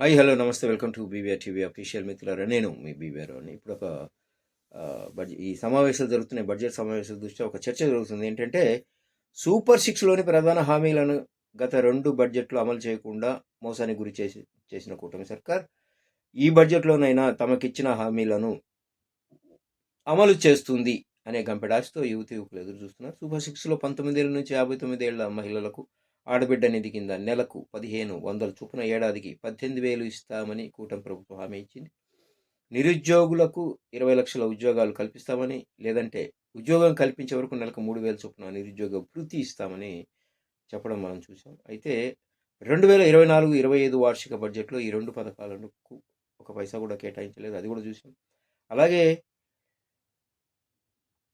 Hi hello నమస్తే welcome to BBR TV official మిత్రులారా. నేను మీ బీవీఆర్ అని ఇప్పుడు ఒక బడ్జెట్ ఈ సమావేశాలు జరుగుతున్నాయి బడ్జెట్ సమావేశాల దృష్ట్యా ఒక చర్చ జరుగుతుంది. ఏంటంటే సూపర్ సిక్స్లోని ప్రధాన హామీలను గత రెండు బడ్జెట్లో అమలు చేయకుండా మోసానికి గురి చేసి చేసిన కూటమి సర్కార్ ఈ బడ్జెట్లోనైనా తమకిచ్చిన హామీలను అమలు చేస్తుంది అనే గంపెడాస్తో యువతి యువకులు ఎదురు చూస్తున్నారు. సూపర్ సిక్స్లో పంతొమ్మిది ఏళ్ళ నుంచి యాభై తొమ్మిది ఏళ్ళ మహిళలకు ఆడబిడ్డ నిధి కింద నెలకు పదిహేను వందల చొప్పున ఏడాదికి పద్దెనిమిది వేలు ఇస్తామని కూటమి ప్రభుత్వం హామీ ఇచ్చింది. నిరుద్యోగులకు ఇరవై లక్షల ఉద్యోగాలు కల్పిస్తామని లేదంటే ఉద్యోగం కల్పించే వరకు నెలకు మూడు వేల చొప్పున నిరుద్యోగ వృత్తి ఇస్తామని చెప్పడం మనం చూసాం అయితే రెండు వేల ఇరవై నాలుగు ఇరవై ఐదు వార్షిక బడ్జెట్లో ఈ రెండు పథకాలకు ఒక పైసా కూడా కేటాయించలేదు. అది కూడా చూసాం అలాగే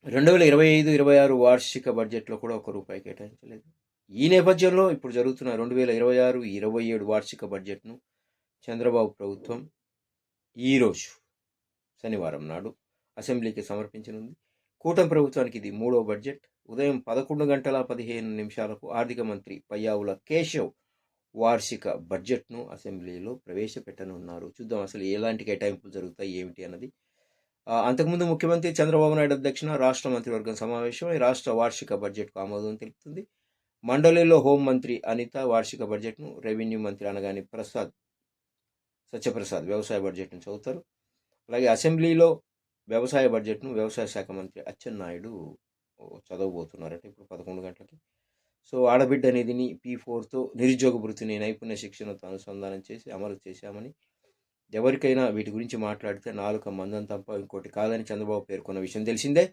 రెండు వేల ఇరవై ఐదు ఇరవై ఆరు వార్షిక బడ్జెట్లో కూడా ఒక రూపాయి కేటాయించలేదు. ఈ నేపథ్యంలో ఇప్పుడు జరుగుతున్న రెండు వేల ఇరవై ఆరు ఇరవై ఏడు వార్షిక బడ్జెట్ను చంద్రబాబు ప్రభుత్వం ఈరోజు శనివారం నాడు అసెంబ్లీకి సమర్పించనుంది. కూటమి ప్రభుత్వానికి ఇది మూడో బడ్జెట్. ఉదయం పదకొండు గంటల పదిహేను నిమిషాలకు ఆర్థిక మంత్రి పయ్యావుల కేశవ్ వార్షిక బడ్జెట్ను అసెంబ్లీలో ప్రవేశపెట్టనున్నారు. చూద్దాం అసలు ఎలాంటి కేటాయింపులు జరుగుతాయి ఏమిటి అన్నది. అంతకుముందు ముఖ్యమంత్రి చంద్రబాబు నాయుడు అధ్యక్షన రాష్ట్ర మంత్రివర్గం సమావేశం ఈ రాష్ట్ర వార్షిక బడ్జెట్కు ఆమోదం తెలుపుతుంది. మండలిలో హోంమంత్రి అనిత వార్షిక బడ్జెట్ను రెవెన్యూ మంత్రి అనగాని ప్రసాద్ సత్యప్రసాద్ వ్యవసాయ బడ్జెట్ను చదువుతారు. అలాగే అసెంబ్లీలో వ్యవసాయ బడ్జెట్ను వ్యవసాయ శాఖ మంత్రి అచ్చెన్నాయుడు చదవబోతున్నారట ఇప్పుడు పదకొండు గంటలకి. సో ఆడబిడ్డ నిధిని పీ ఫోర్తో నిరుద్యోగ వృత్తిని నైపుణ్య శిక్షణతో అనుసంధానం చేసి అమలు చేశామని ఎవరికైనా వీటి గురించి మాట్లాడితే నాలుక మందం తప్ప ఇంకోటి కాదని చంద్రబాబు పేర్కొన్న విషయం తెలిసిందే.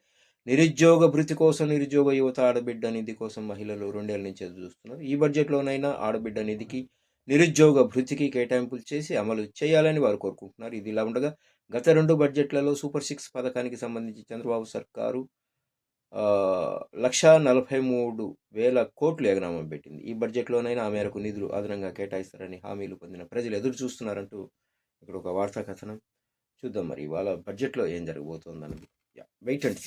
నిరుద్యోగ భృతి కోసం నిరుద్యోగ యువత ఆడబిడ్డ నిధి కోసం మహిళలు రెండేళ్ళ నుంచి చూస్తున్నారు. ఈ బడ్జెట్లోనైనా ఆడబిడ్డ నిధికి నిరుద్యోగ భృతికి కేటాయింపులు చేసి అమలు చేయాలని వారు కోరుకుంటున్నారు. ఇది ఇలా ఉండగా గత రెండు బడ్జెట్లలో సూపర్ సిక్స్ పథకానికి సంబంధించి చంద్రబాబు సర్కారు లక్షా నలభై మూడు వేల కోట్లు ఎగనామం పెట్టింది. ఈ బడ్జెట్లోనైనా ఆ మేరకు నిధులు అదనంగా కేటాయిస్తారని హామీలు పొందిన ప్రజలు ఎదురు చూస్తున్నారంటూ ఇక్కడ ఒక వార్తా కథనం చూద్దాం మరి. ఇవాళ బడ్జెట్లో ఏం జరగబోతోందన్నది. Wait and